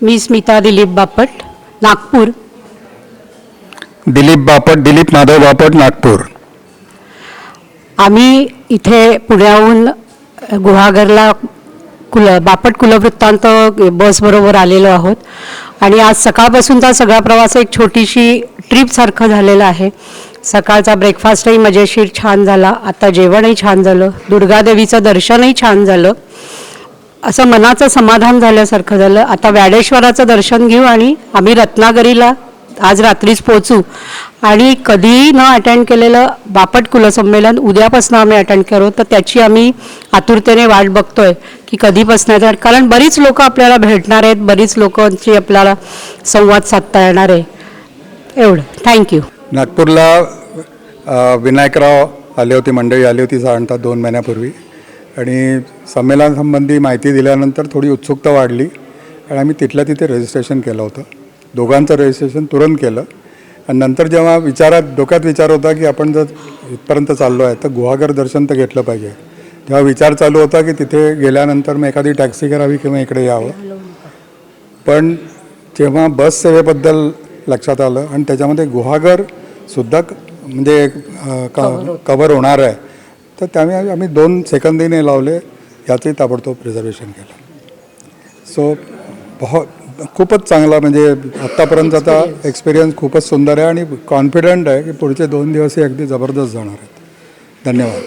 मी स्मिता दिलीप बापट नागपूर. दिलीप बापट दिलीप माधव बापट नागपूर. आम्ही इथे पुण्याहून गुहागरला कुल बापट कुलवृत्तांत बसबरोबर आलेलो आहोत. आणि आज सकाळपासूनचा सगळा प्रवास एक छोटीशी ट्रीपसारखं झालेलं आहे. सकाळचा ब्रेकफास्टही मजेशीर छान झाला. आता जेवणही छान झालं. दुर्गादेवीचं दर्शनही छान झालं. असं मनाचं समाधान झाल्यासारखं झालं. आता व्याडेश्वराचं दर्शन घेऊ आणि आम्ही रत्नागिरीला आज रात्रीच पोचू आणि कधीही न अटेंड केलेलं बापट कुलसंमेलन उद्यापासून आम्ही अटेंड करू. तर त्याची आम्ही आतुरतेने वाट बघतोय की कधीपासून येतात कारण बरीच लोकं आपल्याला भेटणार आहेत. बरीच लोकांची आपल्याला संवाद साधता येणार आहे. एवढं. थँक्यू नागपूरला विनायकराव आले होते मंडळी आली होती साधारणतः दोन महिन्यापूर्वी. आणि संमेलनासंबंधी माहिती दिल्यानंतर थोडी उत्सुकता वाढली. आणि आम्ही तिथल्या तिथे रजिस्ट्रेशन केलं होतं. दोघांचं रजिस्ट्रेशन तुरंत केलं. आणि नंतर जेव्हा विचारात डोक्यात विचार होता की आपण जर इथपर्यंत चाललो आहे तर गुहागर दर्शन तर घेतलं पाहिजे. तेव्हा विचार चालू होता की तिथे गेल्यानंतर मग एखादी टॅक्सी करावी किंवा इकडे यावं. पण जेव्हा बस सेवेबद्दल लक्षात आलं आणि त्याच्यामध्ये गुहागर सुद्धा क- म्हणजे अ, क- कव्हर होणार आहे. तर त्यामुळे आम्ही दोन सेकंदीने लावले. याचंही ताबडतोब रिझर्वेशन केलं. सो बहुत खूपच चांगला म्हणजे आत्तापर्यंतचा एक्सपिरियन्स खूपच सुंदर आहे आणि कॉन्फिडंट आहे की पुढचे दोन दिवसही अगदी जबरदस्त जाणार आहेत. धन्यवाद.